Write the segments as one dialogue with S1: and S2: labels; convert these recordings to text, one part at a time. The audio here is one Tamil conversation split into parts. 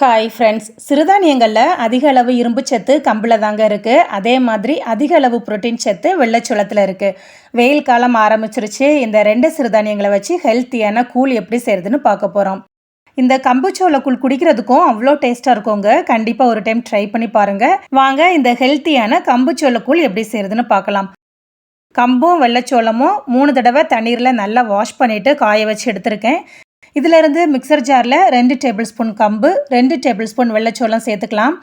S1: ஹாய் ஃப்ரெண்ட்ஸ் சிறுதானியங்களில் அதிக அளவு இரும்பு சத்து கம்பில் தாங்க இருக்குது அதே மாதிரி அதிக அளவு புரோட்டீன் சத்து வெள்ளைச்சோளத்தில் இருக்குது வெயில் காலம் ஆரம்பிச்சிருச்சு. இந்த ரெண்டு சிறுதானியங்களை வச்சு ஹெல்த்தியான கூழ் எப்படி செய்கிறதுன்னு பார்க்க போகிறோம் இந்த கம்புச்சோள கூழ் குடிக்கிறதுக்கும் அவ்வளோ டேஸ்ட்டாக இருக்குங்க. கண்டிப்பாக ஒரு டைம் ட்ரை பண்ணி பாருங்கள் வாங்க இந்த ஹெல்த்தியான கம்புச்சோள கூழ் எப்படி செய்கிறதுன்னு பார்க்கலாம். கம்பும் வெள்ளைச்சோளமும் மூணு தடவை தண்ணீரில் நல்லா வாஷ் பண்ணிவிட்டு காய வச்சு எடுத்திருக்கேன். இதிலிருந்து மிக்சர் ஜாரில் ரெண்டு டேபிள் ஸ்பூன் கம்பு ரெண்டு டேபிள் ஸ்பூன் வெள்ளைச்சோளம் சேர்த்துக்கலாம்.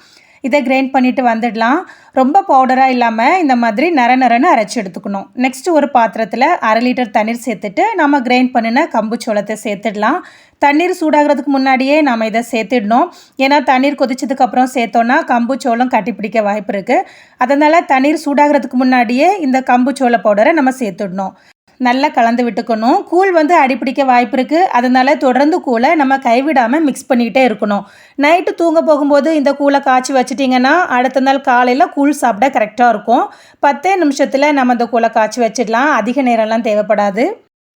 S1: இதை கிரைண்ட் பண்ணிவிட்டு வந்துடலாம். ரொம்ப பவுடராக இல்லாமல் இந்த மாதிரி நர நரன்னு அரைச்சி எடுத்துக்கணும். நெக்ஸ்ட் ஒரு பாத்திரத்தில் அரை லிட்டர் தண்ணீர் சேர்த்துட்டு நம்ம கிரைண்ட் பண்ணின கம்பு சோளத்தை சேர்த்துடலாம். தண்ணீர் சூடாகிறதுக்கு முன்னாடியே நாம் இதை சேர்த்துடணும். ஏன்னா தண்ணீர் கொதிச்சதுக்கப்புறம் சேர்த்தோன்னா கம்பு சோளம் கட்டிப்பிடிக்க வாய்ப்பு இருக்குது அதனால் தண்ணீர் சூடாகிறதுக்கு முன்னாடியே இந்த கம்பு சோள பவுடரை நம்ம சேர்த்துடணும். நல்லா கலந்து விட்டுக்கணும். கூழ் வந்து அடிப்பிடிக்க வாய்ப்பு இருக்குது அதனால் தொடர்ந்து கூழை நம்ம கைவிடாமல் மிக்ஸ் பண்ணிக்கிட்டே இருக்கணும். நைட்டு தூங்க போகும்போது இந்த கூழை காய்ச்சி வச்சிட்டிங்கன்னா அடுத்த நாள் காலையில் கூழ் சாப்பிட கரெக்டாக இருக்கும். பத்தே நிமிஷத்தில் நம்ம இந்த கூழை காய்ச்சி வச்சிடலாம். அதிக நேரம்லாம் தேவைப்படாது.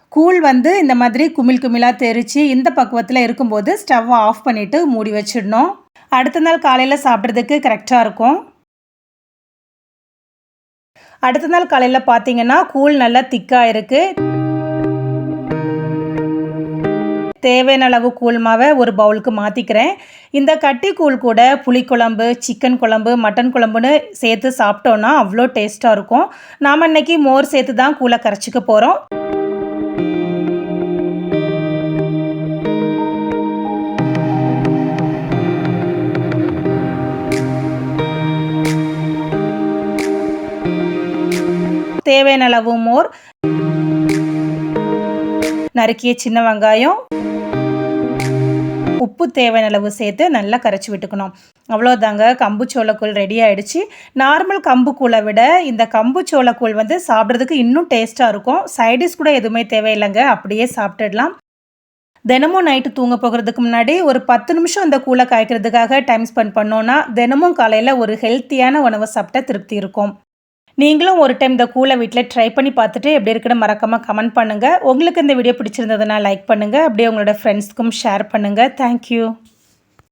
S1: கூழ் வந்து இந்த மாதிரி குமிழ் குமிழாக தெரித்து இந்த பக்குவத்தில் இருக்கும்போது ஸ்டவ்வை ஆஃப் பண்ணிவிட்டு மூடி வச்சிடணும். அடுத்த நாள் காலையில் சாப்பிட்றதுக்கு கரெக்டாக இருக்கும். அடுத்த நாள் காலையில் பார்த்தீங்கன்னா கூழ் நல்லா திக்காக இருக்குது தேவையான அளவு கூழ் மாவை ஒரு பவுலுக்கு மாற்றிக்கிறேன் இந்த கட்டி கூழ் கூட புளிக்குழம்பு சிக்கன் குழம்பு மட்டன் குழம்புன்னு சேர்த்து சாப்பிட்டோன்னா அவ்வளோ டேஸ்ட்டாக இருக்கும். நாம் இன்றைக்கி மோர் சேர்த்து தான் கூழை கரைச்சிக்க போகிறோம் தேவையான அளவு மோர் நறுக்கிய சின்ன வெங்காயம் உப்பு தேவையான அளவு சேர்த்து நல்லா கரைச்சி விட்டுக்கணும். அவ்வளோதாங்க. கம்பு சோளக்கூழ் ரெடி ஆகிடுச்சு நார்மல் கம்பு கூழை விட இந்த கம்பு சோளக்கூழ் வந்து சாப்பிட்றதுக்கு இன்னும் டேஸ்ட்டாக இருக்கும். சைடிஷ் கூட எதுவுமே தேவையில்லைங்க. அப்படியே சாப்பிட்டுடலாம். தினமும் நைட்டு தூங்க போகிறதுக்கு முன்னாடி ஒரு பத்து நிமிஷம் இந்த கூழை காய்க்கிறதுக்காக டைம் ஸ்பெண்ட் பண்ணோன்னா தினமும் காலையில் ஒரு ஹெல்த்தியான உணவை சாப்பிட்டா திருப்தி இருக்கும். நீங்களும் ஒரு டைம் இந்த கூலை வீட்டில் ட்ரை பண்ணி பார்த்துட்டு எப்படி இருக்குன்னு மறக்காமல் கமெண்ட் பண்ணுங்கள் உங்களுக்கு இந்த வீடியோ பிடிச்சிருந்ததுன்னா லைக் பண்ணுங்கள் அப்படியே உங்களோட ஃப்ரெண்ட்ஸ்க்கும் ஷேர் பண்ணுங்கள் தேங்க்யூ